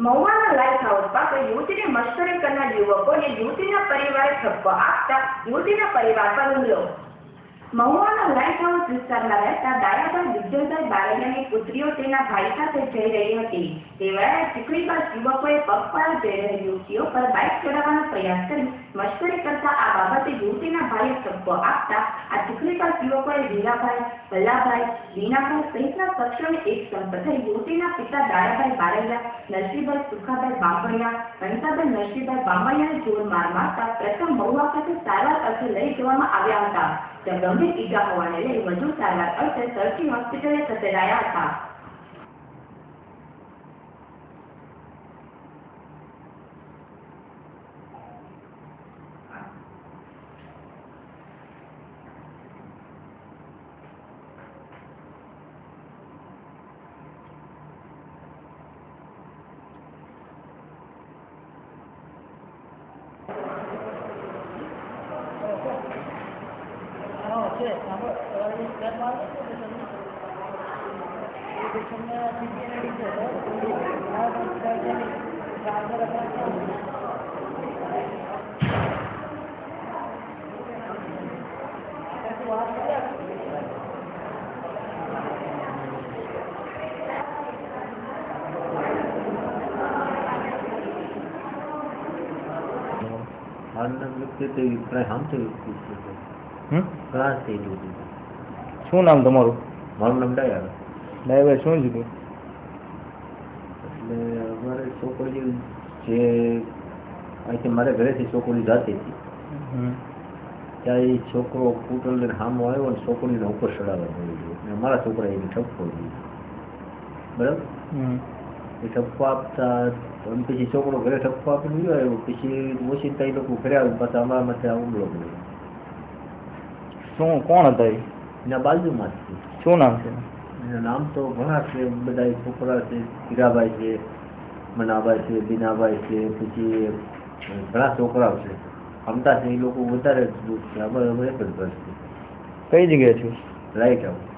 મહુવાના light house પાસે યુવતીને મશ્કરી કરનાર યુવકોને યુવતીના પરિવારે ઠપકો આપતા યુવતીના પરિવાર પર હુમલો. મહુવાના લાઇટ હાઉસ રહેતા દાયાભાઈ વિજયભાઈ બારૈયાની પુત્રીઓ તેના ભાઈ સાથે જઈ રહી હતી. તે વેળાએ યુવકોએ પગપાળા જઈ રહેલી યુવતીઓ પર બાઇક ચડાવવાનો પ્રયાસ કરી મશ્કરી કરતા આ બાબતે યુવતીના ભાઈએ ઠપકો આપતા આ ચીકણીબાજ યુવકોએ વીરાભાઈ ભલ્લાભાઈ રીનાભાઈ સહિતના શખ્સોને એક સંપ યુવતીના પિતા દાયાભાઈ બારૈયા નરસિંહભાઈ સુખાભાઈ બાંભણિયા વનિતાભાઈ નરસિંહભાઈ બાંભણિયાને જોર માર મારતા પ્રથમ મહુવા ખાતે સારવાર અર્થે લઈ જવામાં આવ્યા હતા. ગંભીર ઈજા હોવાને લઈ વધુ સારવાર અર્થે સરટી હોસ્પિટલે ખસેડાયા હતા હા છે સાંભળ તમારે સ્ટેપ મારો છો શું નામ તમારું? મારું નામ ડાયર. ડાયર શું થયું એટલે અમારે છોકરી જે અહીંથી મારે ઘરેથી છોકરી જાતી હતી. ત્યાં એ છોકરો કૂટલ લઈને સામો આવ્યો ને છોકરીને ઉપર ચડાવવા મળી ગયો અને મારા છોકરા એને ઠપકો દીધો. બરાબર? એ ઠપકો આપતા પછી છોકરો ઘરે ઠપકો આપીને ગયો પછી ઓછી એ લોકો ઘરે આવ્યું પાછા અમારા માટે હુમલો કર્યો. શું કોણ હતા એના બાજુમાં જ છે. શું નામ છે? એના નામ તો ઘણા છે બધા છોકરા છે હીરાભાઈ છે મનાભાઈ છે બીનાભાઈ છે પછી ઘણા છોકરાઓ છે. અમતા છે એ લોકો વધારે દૂર છે અમારે અમે એક જ છે. કઈ જગ્યાએ છે? રાઈટ આવું